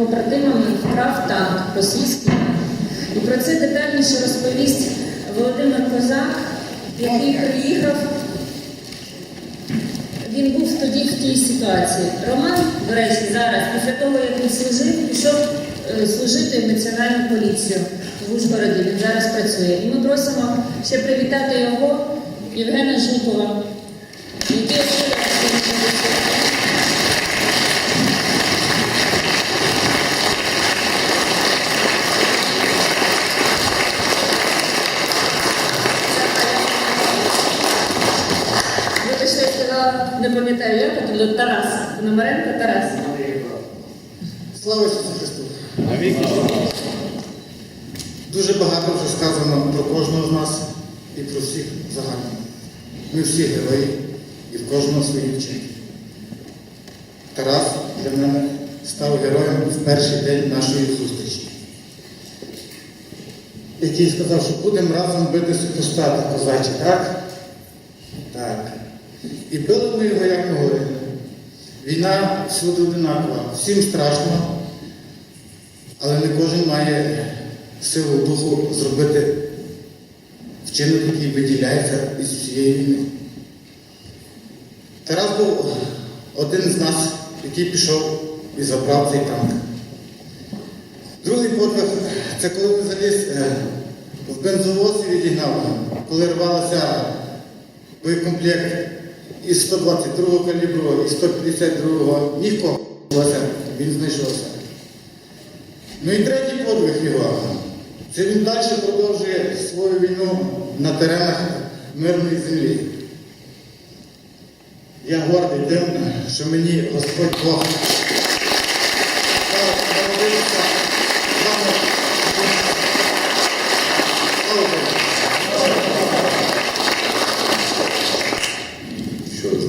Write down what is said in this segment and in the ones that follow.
побратимами вкрав танк російський. І про це детальніше розповість Володимир Козак, який приїхав. Він був тоді в тій ситуації. Роман, до речі, зараз, після того, як він служив, пішов е, служити в національну поліцію в Ужгороді. Він зараз працює. І ми просимо ще привітати його, Євгена Жукова, який не пам'ятаю, як, тобто Тарас. Пономаренко Тарас. Слава Ісусу Христу! Дуже багато вже сказано про кожного з нас і про всіх загально. Ми всі герої і в кожного свої вчинки. Тарас для мене став героєм в перший день нашої зустрічі. Який сказав, що будемо разом бити супостати козачі, так? Так. І били ми його як могли. Війна всюди одинакова, всім страшно, але не кожен має силу духу зробити вчинок, який виділяється із всієї війни. Тарас був один з нас, який пішов і забрав цей танк. Другий подвиг це коли він заліз е, в бензовоз і відігнав, коли рвалася боєкомплект із 122 калібру, і 152-го нікого він знайшовся. Ну і третій подвиг його. Це він далі продовжує свою війну на теренах мирної землі. Я гордий тим, що мені Господь Бог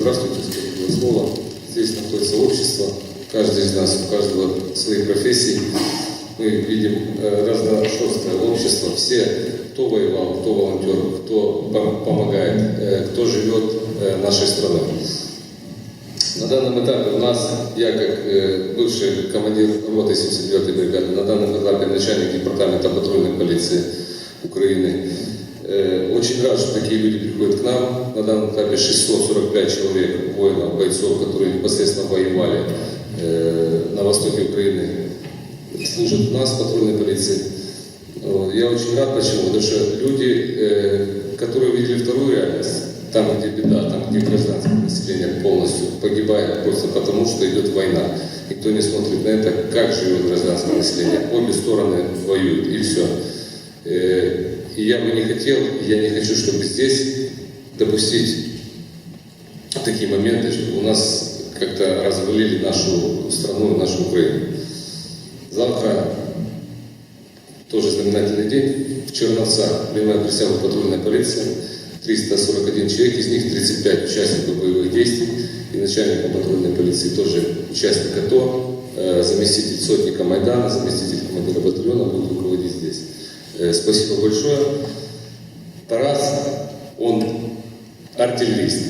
здравствуйте, скажу два слова. Здесь находится общество, каждый из нас, у каждого свои профессии. Мы видим э, разношерстное общество. Все, кто воевал, кто волонтер, кто пом- помогает, э, кто живет э, нашей страной. На данном этапе у нас, я как бывший командир роты 79-й бригады, на данном этапе начальник департамента патрульной полиции Украины, очень рад, что такие люди приходят к нам. На данном этапе 645 человек, воинов, бойцов, которые непосредственно воевали э, на востоке Украины, служат у нас патрульной полиции. Я очень рад, почему? Потому что люди, э, которые увидели вторую реальность, там, где беда, там, где гражданское население полностью погибает просто потому, что идет война. Никто не смотрит на это, как живет гражданское население. Обе стороны воюют, и все. И я бы не хотел, я не хочу, чтобы здесь допустить такие моменты, чтобы у нас как-то развалили нашу страну, нашу Украину. Завтра тоже знаменательный день. В Черновцах принимает присягу патрульная полиция. 341 человек, из них 35 участников боевых действий. И начальником патрульной полиции тоже участник АТО, э, заместитель сотника Майдана, заместитель командира батальона будет руководить Спасибо большое. Тарас, он артиллерист.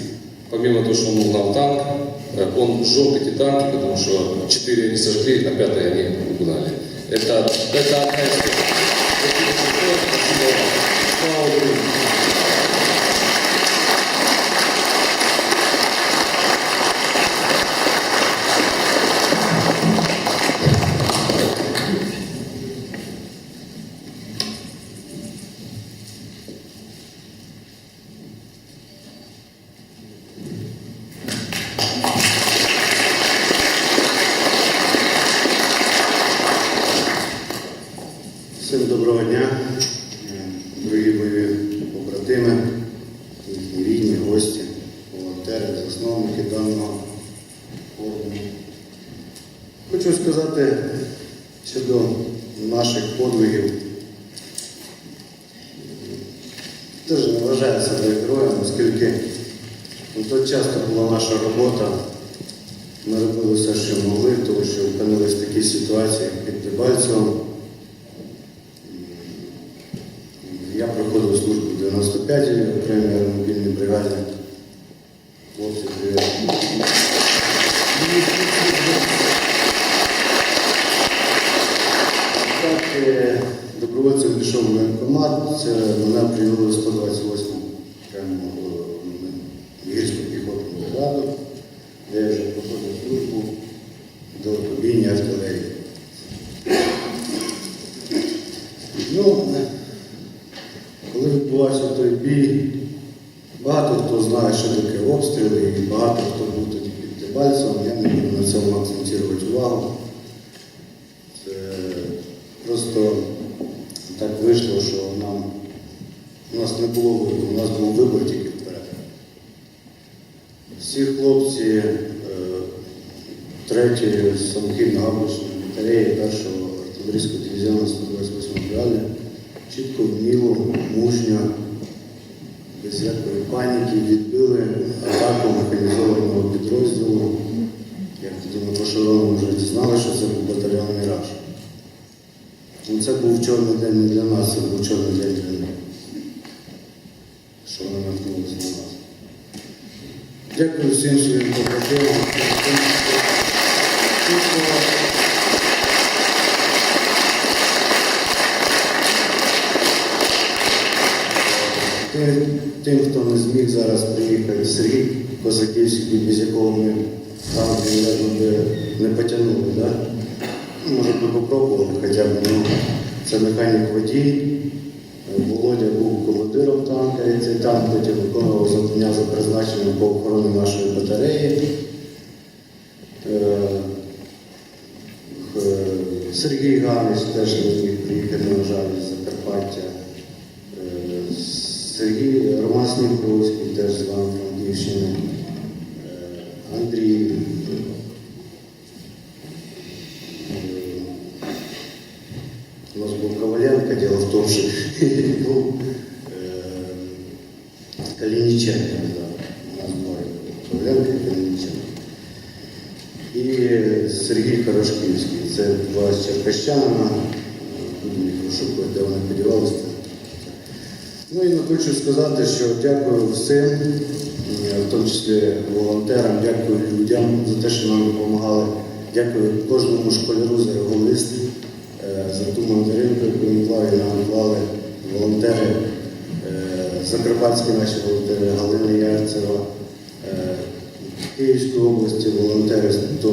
Помимо того, что он угнал танк, э, он сжег эти танки, потому что четыре они сожгли, а пятый они угнали. Это, это одна история. Всім доброго дня, Е, дорогі бойові побратими, їхні рідні, гості, волонтери, засновники даного форуму. Хочу сказати щодо наших подвигів. Теж не вважаю себе героєм, оскільки на той час була наша робота. Ми робили все, що могли, тому що опинились в такій ситуації під Дебальцевом. Добровольцем пішов в воєнкомат, мене привели в 128 окрему гірську піхотну бригаду, де я вже проходив службу до побійні артилерії. Багато був Дебальцем, я не буду на цьому акцентувати увагу. Це просто так вийшло, що нам у нас не було вибору, у нас був вибор тільки вперед. Всі хлопці е, третьої самохідно-габочної батареї першого артилерійського дивізіону 128 бригади чітко вміло, мужньо, без паніки відбили атаку механізованого підрозділу. Як тоді ми по шароному вже дізнали, що це був батальйон Міраж. Ну, це був чорний день не для нас, це був чорний день для них. Що вони наткнулися на нас. Дякую всім своїм побратимам. Тим, хто не зміг зараз приїхати, Сергій Козаківський, без якого ми би не потягнули, да? Може би попробували хоча б, ну, це механік водій. Володя був командиром танка, і цей танк потім виконував завдання за призначенням по охороні нашої батареї. Е, Сергій Ганич теж не зміг приїхати, на жаль, з Закарпаття. Сергій Роман Снігровський теж з вами Франківщини. Е, Андрій. е, У нас був Коваленко, дело в тому, що був е, Калініченко, да. у нас двоє. Коваленко і Калініченко. І Сергій Хорошківський, це два з Черкащана, будемо їх розшукувати, де вони подівалися. Ну і хочу сказати, що дякую всім, е, в тому числі волонтерам, дякую людям за те, що нам допомагали. Дякую кожному школяру за його лист, е, за ту мандаринку, яку він клав і нам клали волонтери, е, закарпатські наші волонтери, Галина Ярцева, Київської області волонтери, до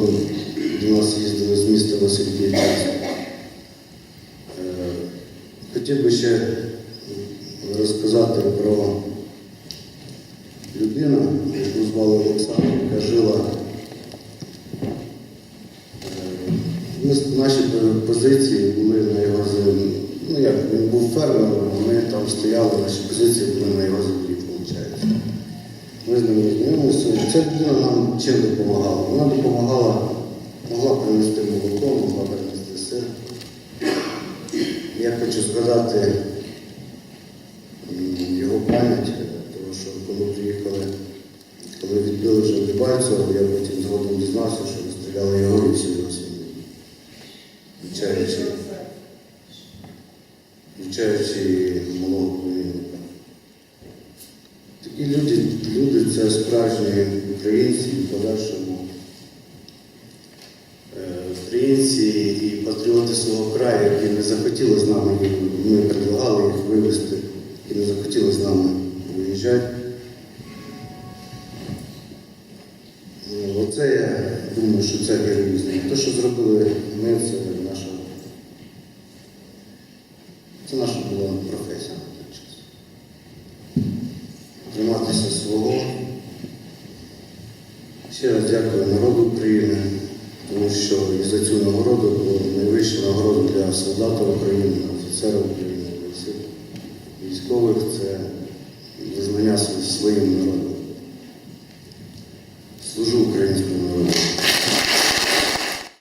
нас їздили з міста Васильківська. Е, Хотів би ще розказати про людину, яку звали Олександр, яка жила. Е, Наші позиції були на його землі. Ну як, він був фермером, ми там стояли, наші позиції були на його землі, виходить. Ми з ним розмовилися. Ця людина нам чим допомагала? Вона допомагала, могла принести молоко, могла принести сир. Я хочу згадати Дебальцево, я потім згодом дізнався, що розстріляли його і сім'ю. Включаючи, включаючи малого племінника. Такі люди, люди це справжні українці в подальшому е, українці і патріоти свого краю, які не захотіли з нами, ми предлагали їх вивезти і не захотіли з нами виїжджати. Оце я думаю, що це героїзм. Те, що зробили ми, це наша, це наша була професія на той час триматися свого. Ще раз дякую народу України, тому що і за цю нагороду було найвища нагорода для солдата України, офіцера України, для всіх військових це визнання своїм народом.